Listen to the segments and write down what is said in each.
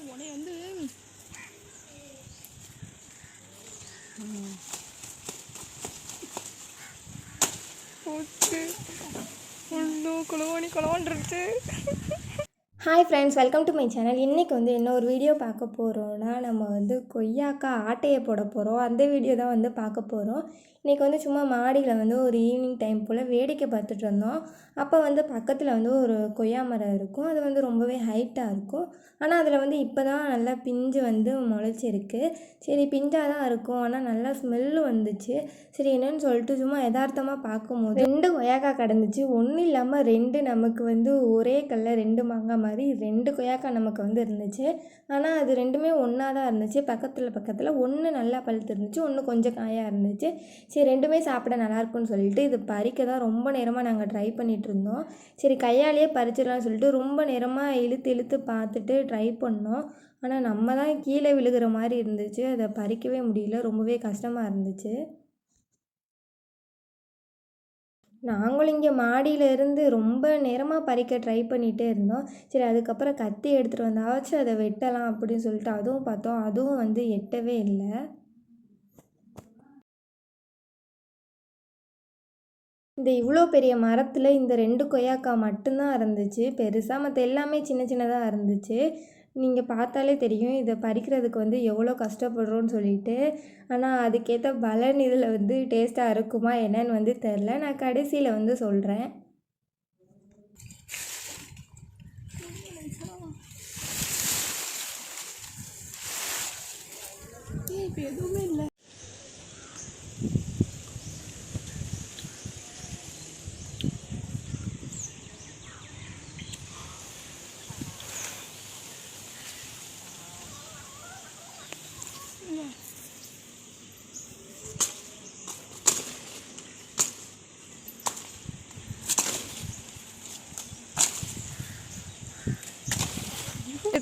உன்னை வந்து போச்சு hi friends welcome to my channel இன்றைக்கி வந்து என்ன ஒரு வீடியோ பார்க்க போகிறோன்னா நம்ம வந்து கொய்யாக்கா ஆட்டையை போட போகிறோம் அந்த வீடியோ தான் வந்து பார்க்க போகிறோம் இன்றைக்கி வந்து சும்மா மாடியில் வந்து ஒரு ஈவினிங் டைம் போல் வேடிக்கை பார்த்துட்டு இருந்தோம். அப்போ வந்து பக்கத்தில் வந்து ஒரு கொய்யா மரம் இருக்கும். அது வந்து ரொம்பவே ஹைட்டாக இருக்கும். ஆனால் அதில் வந்து இப்போ தான் நல்லா பிஞ்சு வந்து முளைச்சிருக்கு. சரி பிஞ்சாக தான் இருக்கும். ஆனால் நல்லா ஸ்மெல்லு வந்துச்சு. சரி என்னன்னு சொல்லிட்டு சும்மா யதார்த்தமாக பார்க்கும்போது ரெண்டு கொய்யாக்காய் கிடந்துச்சு. ஒன்றும் இல்லாமல் ரெண்டு நமக்கு வந்து ஒரே கல்ல ரெண்டு மாங்காய் மாதிரி ரெண்டு கொய்யாக்கா நமக்கு வந்து இருந்துச்சு. ஆனால் அது ரெண்டுமே ஒன்றா தான் இருந்துச்சு. பக்கத்தில் பக்கத்தில் ஒன்று நல்லா பழுத்து இருந்துச்சு ஒன்று கொஞ்சம் காயாக இருந்துச்சு. சரி ரெண்டுமே சாப்பிட நல்லாயிருக்குன்னு சொல்லிட்டு இது பறிக்க தான் ரொம்ப நேரமாக நாங்கள் ட்ரை பண்ணிகிட்டு இருந்தோம் சரி கையாலேயே பறிச்சிடலாம்னு சொல்லிட்டு ரொம்ப நேரமாக இழுத்து இழுத்து பார்த்துட்டு ட்ரை பண்ணோம். ஆனால் நம்ம தான் கீழே விழுகிற மாதிரி இருந்துச்சு. அதை பறிக்கவே முடியல. ரொம்பவே கஷ்டமாக இருந்துச்சு. நாங்களும் இங்கே மாடியிலேருந்து ரொம்ப நேரமாக பறிக்க ட்ரை பண்ணிகிட்டே இருந்தோம். சரி அதுக்கப்புறம் கத்தி எடுத்துகிட்டு வந்தாச்சும் அதை வெட்டலாம் அப்படின்னு சொல்லிட்டு அதுவும் பார்த்தோம். அதுவும் வந்து எட்டவே இல்லை. இந்த இவ்வளோ பெரிய மரத்தில் இந்த ரெண்டு கொய்யாக்கா மட்டும்தான் இருந்துச்சு பெருசாக மற்ற எல்லாமே சின்ன சின்னதாக இருந்துச்சு நீங்கள் பார்த்தாலே தெரியும் இதை பறிக்கிறதுக்கு வந்து எவ்வளோ கஷ்டப்படுறோன்னு சொல்லிட்டு. ஆனால் அதுக்கேற்ற பலன் இதில் வந்து டேஸ்ட்டாக இருக்குமா என்னன்னு வந்து தெரில நான் கடைசியில் வந்து சொல்கிறேன் இப்போ எதுவுமே இல்லை.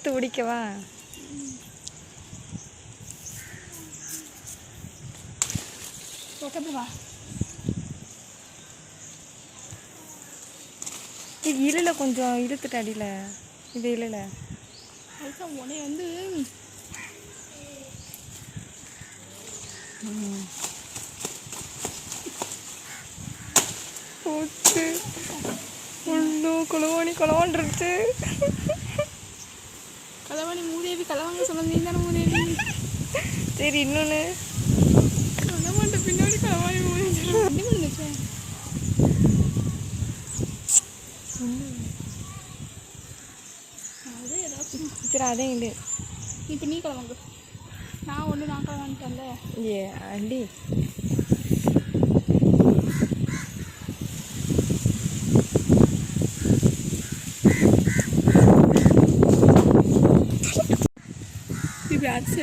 எடுத்து பிடிக்கவா பக்கத்துல வா. இது இழுல கொஞ்சம் இழுத்துட்டு அடியில். இது இழுல உன்னை வந்து போச்சு. குளவாணி குளவான்ருச்சு களவாணி மூதேவி களவாங்க சொன்னது நீ தானே மூதேவி சரி இன்னொன்று சொல்ல மாட்டேன் பின்னாடி களவாணி மூதேவி என்ன அது ஏதாச்சும். சரி அதே இடு. இப்போ நீ களவாங்க நான் ஒன்று நான் களவான்ட்டேன்ல ஏ அடி. আছে।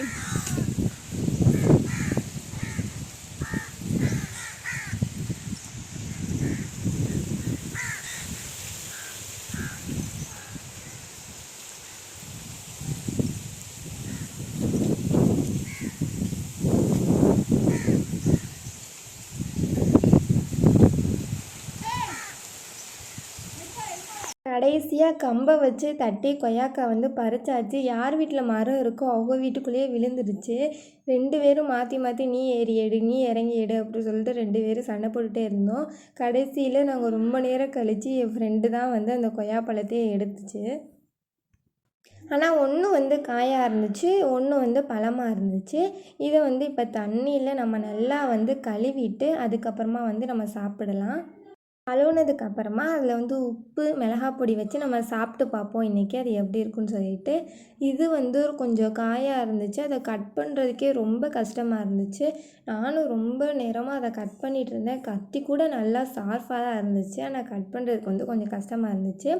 கடைசியாக கம்பை வச்சு தட்டி கொய்யாக்காய் வந்து பறிச்சாச்சு. யார் வீட்டில் மரம் இருக்கோ அவங்க வீட்டுக்குள்ளேயே விழுந்துருச்சு ரெண்டு பேரும் மாற்றி மாற்றி நீ ஏறி எடு நீ இறங்கி எடு அப்படின்னு சொல்லிட்டு ரெண்டு பேரும் சண்டை போட்டுகிட்டே இருந்தோம். கடைசியில் நாங்கள் ரொம்ப நேரம் கழித்து என் ஃப்ரெண்டு தான் வந்து அந்த கொய்யா பழத்தையே எடுத்துச்சு. ஆனால் ஒன்று வந்து காயாக இருந்துச்சு ஒன்று வந்து பழமாக இருந்துச்சு. இதை வந்து இப்போ தண்ணியில் நம்ம நல்லா வந்து கழுவிட்டு அதுக்கப்புறமா வந்து நம்ம சாப்பிடலாம். கழுவுனதுக்கு அப்புறமா அதில் வந்து உப்பு மிளகாய் பொடி வச்சு நம்ம சாப்பிட்டு பார்ப்போம். இன்றைக்கி அது எப்படி இருக்குன்னு சொல்லிட்டு. இது வந்து கொஞ்சம் காயாக இருந்துச்சு. அதை கட் பண்ணுறதுக்கே ரொம்ப கஷ்டமாக இருந்துச்சு. நானும் ரொம்ப நேரமாக அதை கட் பண்ணிகிட்டு இருந்தேன். கத்தி கூட நல்லா ஷார்ப்பாக தான் இருந்துச்சு. ஆனால் கட் பண்ணுறதுக்கு வந்து கொஞ்சம் கஷ்டமாக இருந்துச்சு.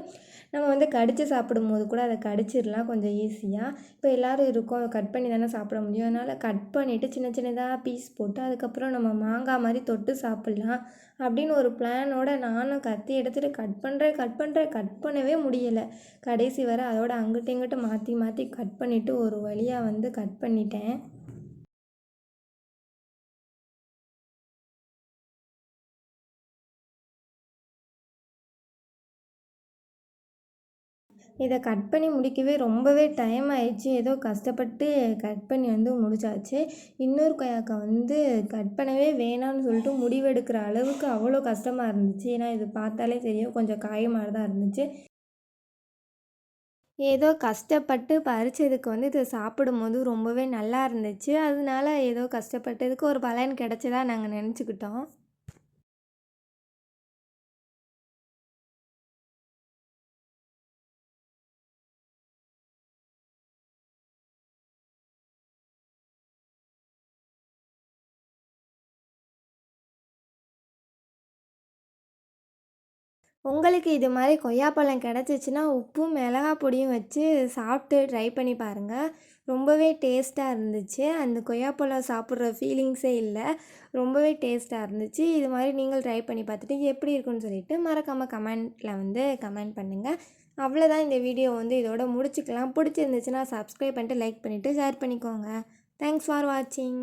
நம்ம வந்து கடித்து சாப்பிடும்போது கூட அதை கடிச்சிடலாம் கொஞ்சம் ஈஸியாக இப்போ எல்லோரும் இருக்கோம். கட் பண்ணி தானே சாப்பிட முடியும். அதனால் கட் பண்ணிவிட்டு சின்ன சின்னதாக பீஸ் போட்டு அதுக்கப்புறம் நம்ம மாங்காய் மாதிரி தொட்டு சாப்பிட்லாம் அப்படின்னு ஒரு பிளானோட நானும் கத்தி எடுத்துகிட்டு கட் பண்ணுறேன் கட் பண்ணுறேன் கட் பண்ணவே முடியலை. கடைசி வரை அதோட அங்கிட்டு இங்கிட்டு மாற்றி மாற்றி கட் பண்ணிவிட்டு ஒரு வழியாக வந்து கட் பண்ணிட்டேன். இதை கட் பண்ணி முடிக்கவே ரொம்பவே டைம் ஆயிடுச்சு. ஏதோ கஷ்டப்பட்டு கட் பண்ணி வந்து முடிச்சாச்சு. இன்னொரு கொய்யாக்கா வந்து கட் பண்ணவே வேணாம்னு சொல்லிட்டு முடிவெடுக்கிற அளவுக்கு அவ்வளோ கஷ்டமாக இருந்துச்சு. ஏன்னா இது பார்த்தாலே தெரியும். கொஞ்சம் காய மாதிரி தான் இருந்துச்சு. ஏதோ கஷ்டப்பட்டு பறிச்சதுக்கு வந்து இதை சாப்பிடும்போது ரொம்பவே நல்லா இருந்துச்சு. அதனால ஏதோ கஷ்டப்பட்டதுக்கு ஒரு பலன் கிடச்சதா நாங்கள் நினச்சிக்கிட்டோம். உங்களுக்கு இது மாதிரி கொய்யாப்பழம் கிடச்சிச்சின்னா உப்பும் மிளகா பொடியும் வச்சு சாப்பிட்டு ட்ரை பண்ணி பாருங்கள் ரொம்பவே டேஸ்ட்டாக இருந்துச்சு. அந்த கொய்யாப்பழம் சாப்பிட்ற ஃபீலிங்ஸே இல்லை. ரொம்பவே டேஸ்ட்டாக இருந்துச்சு. இது மாதிரி நீங்கள் ட்ரை பண்ணி பார்த்துட்டு எப்படி இருக்குன்னு சொல்லிட்டு மறக்காமல் கமெண்ட்டில் வந்து கமெண்ட் பண்ணுங்கள் அவ்வளோதான் இந்த வீடியோ வந்து இதோட முடிச்சுக்கலாம். பிடிச்சிருந்துச்சுன்னா சப்ஸ்கிரைப் பண்ணிட்டு லைக் பண்ணிவிட்டு ஷேர் பண்ணிக்கோங்க. தேங்க்ஸ் ஃபார் வாட்சிங்